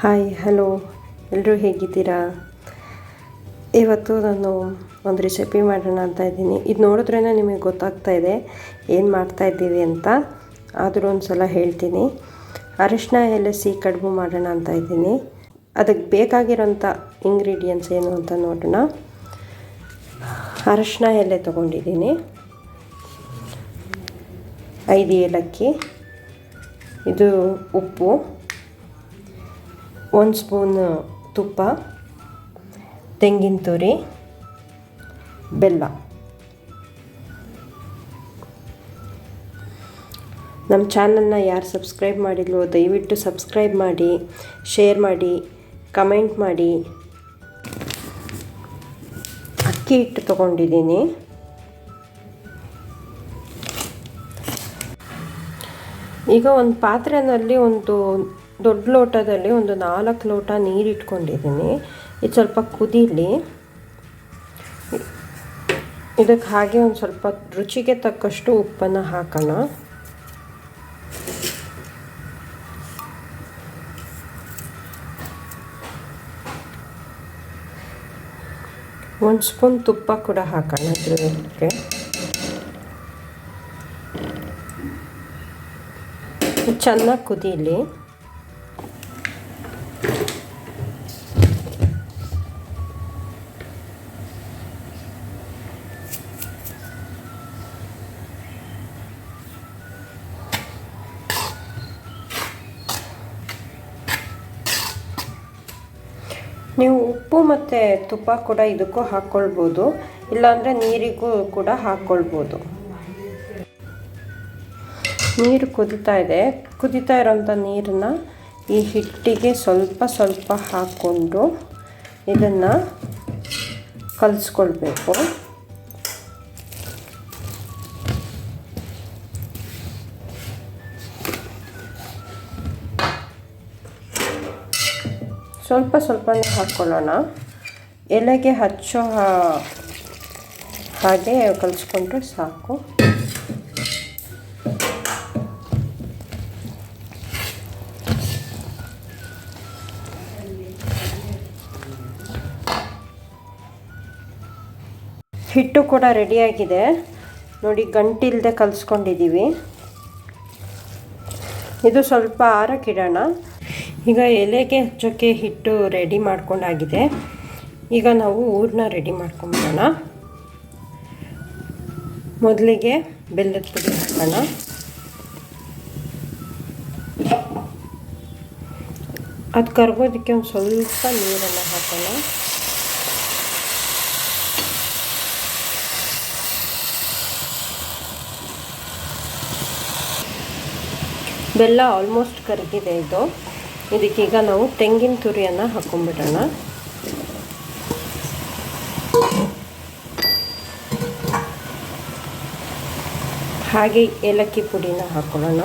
Hi hello ಎಲ್ಲರೂ ಹೇಗಿದ್ದೀರಾ? ಇವತ್ತು ನಾನು ಒಂದು ರೆಸಿಪಿ ಮಾಡೋಣ ಅಂತ ಇದ್ದೀನಿ. ಇದು ನೋಡಿದ್ರೇ ನಿಮಗೆ ಗೊತ್ತಾಗ್ತಾ ಇದೆ ಏನು ಮಾಡ್ತಾ ಇದ್ದೀವಿ ಅಂತ. ಆದರೂ ಒಂದು ಸಲ ಹೇಳ್ತೀನಿ. ಅರಿಶಿನ ಸಿಹಿ ಕಡುಬು ಮಾಡೋಣ ಅಂತ ಇದ್ದೀನಿ. ಅದಕ್ಕೆ ಬೇಕಾಗಿರೋಂಥ ಇಂಗ್ರೀಡಿಯೆಂಟ್ಸ್ ಏನು ಅಂತ ನೋಡೋಣ. ಅರಿಶಿನ ಎಲೆ ತೊಗೊಂಡಿದ್ದೀನಿ. ಐದು ಏಲಕ್ಕಿ. ಇದು ಉಪ್ಪು. ಒಂದು ಸ್ಪೂನ್ ತುಪ್ಪ, ತೆಂಗಿನ ತುರಿ, ಬೆಲ್ಲ. ನಮ್ಮ ಚಾನಲ್ನ ಯಾರು ಸಬ್ಸ್ಕ್ರೈಬ್ ಮಾಡಿಲ್ವೋ ದಯವಿಟ್ಟು ಸಬ್ಸ್ಕ್ರೈಬ್ ಮಾಡಿ, ಶೇರ್ ಮಾಡಿ, ಕಮೆಂಟ್ ಮಾಡಿ. ಅಕ್ಕಿ ಹಿಟ್ಟು ತೊಗೊಂಡಿದ್ದೀನಿ. ಈಗ ಒಂದು ಪಾತ್ರೆಯಲ್ಲಿ ಒಂದು ದೊಡ್ಡ ಲೋಟದಲ್ಲಿ ಒಂದು ನಾಲ್ಕು ಲೋಟ ನೀರು ಇಟ್ಕೊಂಡಿದ್ದೀನಿ ಇದು ಸ್ವಲ್ಪ ಕುದೀಲಿ. ಇದಕ್ಕೆ ಹಾಗೆ ಒಂದು ಸ್ವಲ್ಪ ರುಚಿಗೆ ತಕ್ಕಷ್ಟು ಉಪ್ಪನ್ನು ಹಾಕೋಣ. ಒಂದು ಸ್ಪೂನ್ ತುಪ್ಪ ಕೂಡ ಹಾಕೋಣ ಇದಕ್ಕೆ ಚೆನ್ನಾಗಿ ಕುದೀಲಿ. ನೀವು ಉಪ್ಪು ಮತ್ತು ತುಪ್ಪ ಕೂಡ ಇದಕ್ಕೂ ಹಾಕ್ಕೊಳ್ಬೋದು ಇಲ್ಲಾಂದರೆ ನೀರಿಗೂ ಕೂಡ ಹಾಕ್ಕೊಳ್ಬೋದು ನೀರು ಕುದೀತಾ ಇದೆ. ಕುದೀತಾ ಇರೋಂಥ ನೀರನ್ನ ಈ ಹಿಟ್ಟಿಗೆ ಸ್ವಲ್ಪ ಸ್ವಲ್ಪ ಹಾಕ್ಕೊಂಡು ಇದನ್ನು ಕಲಿಸ್ಕೊಳ್ಬೇಕು. ಸ್ವಲ್ಪ ಸ್ವಲ್ಪನೇ ಹಾಕ್ಕೊಳ್ಳೋಣ ಎಲೆಗೆ ಹಚ್ಚೋ ಹಾಗೆ ಕಲಿಸ್ಕೊಂಡ್ರೆ ಸಾಕು. ಹಿಟ್ಟು ಕೂಡ ರೆಡಿಯಾಗಿದೆ ನೋಡಿ ಗಂಟಿಲ್ಲದೆ ಕಲಿಸ್ಕೊಂಡಿದ್ದೀವಿ. ಇದು ಸ್ವಲ್ಪ ಆರಕ್ಕಿಡೋಣ ಈಗ ಎಲೆಗೆ ಹಚ್ಚೋಕ್ಕೆ ಹಿಟ್ಟು ರೆಡಿ ಮಾಡ್ಕೊಂಡಾಗಿದೆ. ಈಗ ನಾವು ಊರನ್ನ ರೆಡಿ ಮಾಡ್ಕೊಂಬಿಡೋಣ. ಮೊದಲಿಗೆ ಬೆಲ್ಲದ ಪುಡಿ ಹಾಕೋಣ. ಅದು ಕರ್ಗೋದಕ್ಕೆ ಒಂದು ಸ್ವಲ್ಪ ನೀರನ್ನು ಹಾಕೋಣ. ಬೆಲ್ಲ ಆಲ್ಮೋಸ್ಟ್ ಕರಗಿದೆ ಇದು. ಇದಕ್ಕೀಗ ನಾವು ತೆಂಗಿನ ತುರಿಯನ್ನು ಹಾಕೊಂಡ್ಬಿಡೋಣ. ಹಾಗೆ ಏಲಕ್ಕಿ ಪುಡಿನ ಹಾಕೊಳ್ಳೋಣ.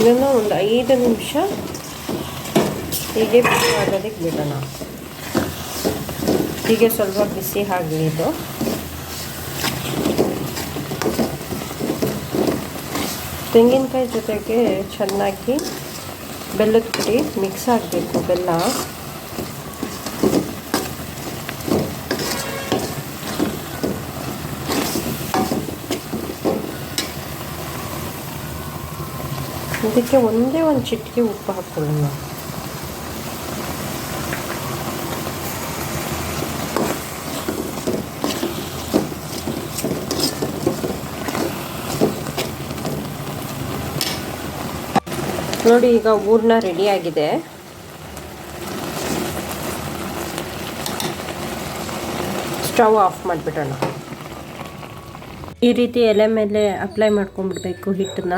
ಇದನ್ನು ಒಂದು ಐದು ನಿಮಿಷ ಹೀಗೆ ಬಿಸಿ ಆಗೋದಕ್ಕೆ ಬಿಡೋಣ. ಹೀಗೆ ಸ್ವಲ್ಪ ಬಿಸಿ ಆಗಲಿ ಇದು. ತೆಂಗಿನಕಾಯಿ ಜೊತೆಗೆ ಚೆನ್ನಾಗಿ ಬೆಲ್ಲದ ಪುಡಿ ಮಿಕ್ಸ್ ಆಗಬೇಕು ಬೆಲ್ಲ. ಇದಕ್ಕೆ ಒಂದೇ ಒಂದು ಚಿಟಿಕೆ ಉಪ್ಪು ಹಾಕ್ಕೊಳ್ಳೋಣ. ನೋಡಿ, ಈಗ ಹೂರ್ಣ ರೆಡಿಯಾಗಿದೆ ಸ್ಟವ್ ಆಫ್ ಮಾಡಿಬಿಡೋಣ. ಈ ರೀತಿ ಎಲೆ ಮೇಲೆ ಅಪ್ಲೈ ಮಾಡ್ಕೊಂಡ್ಬಿಡ್ಬೇಕು ಹಿಟ್ಟನ್ನ.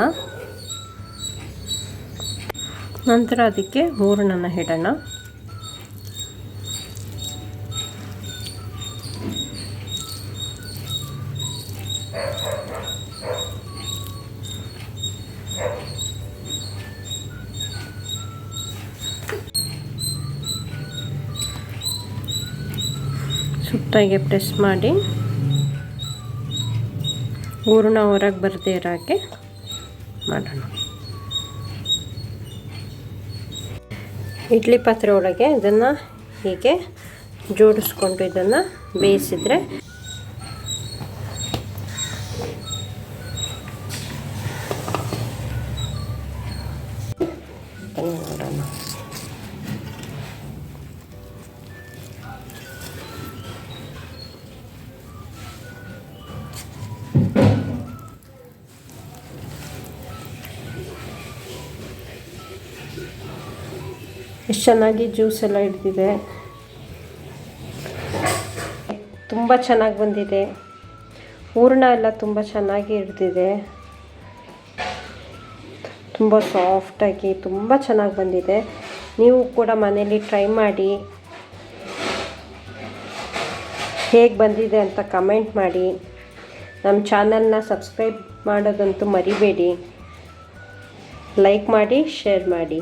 ನಂತರ ಅದಕ್ಕೆ ಹೂರಣನ ಇಡೋಣ. ಸುತ್ತಾಗೆ ಪ್ರೆಸ್ ಮಾಡಿ ಹೂರಣ ಹೊರಗೆ ಬರದೇ ಇರೋಕ್ಕೆ ಮಾಡೋಣ. ಇಡ್ಲಿ ಪಾತ್ರೆ ಒಳಗೆ ಇದನ್ನು ಹೀಗೆ ಜೋಡಿಸ್ಕೊಂಡು ಇದನ್ನು ಬೇಯಿಸಿದರೆ ಎಷ್ಟು ಚೆನ್ನಾಗಿ ಜ್ಯೂಸ್ ಎಲ್ಲ ಹಿಡ್ದಿದೆ. ತುಂಬ ಚೆನ್ನಾಗಿ ಬಂದಿದೆ. ಹೂರ್ಣ ಎಲ್ಲ ತುಂಬ ಚೆನ್ನಾಗಿ ಹಿಡ್ದಿದೆ. ತುಂಬ ಸಾಫ್ಟಾಗಿ ತುಂಬ ಚೆನ್ನಾಗಿ ಬಂದಿದೆ. ನೀವು ಕೂಡ ಮನೇಲಿ ಟ್ರೈ ಮಾಡಿ. ಹೇಗೆ ಬಂದಿದೆ ಅಂತ ಕಮೆಂಟ್ ಮಾಡಿ. ನಮ್ಮ ಚಾನಲ್ನ ಸಬ್ಸ್ಕ್ರೈಬ್ ಮಾಡೋದಂತೂ ಮರಿಬೇಡಿ. ಲೈಕ್ ಮಾಡಿ ಶೇರ್ ಮಾಡಿ.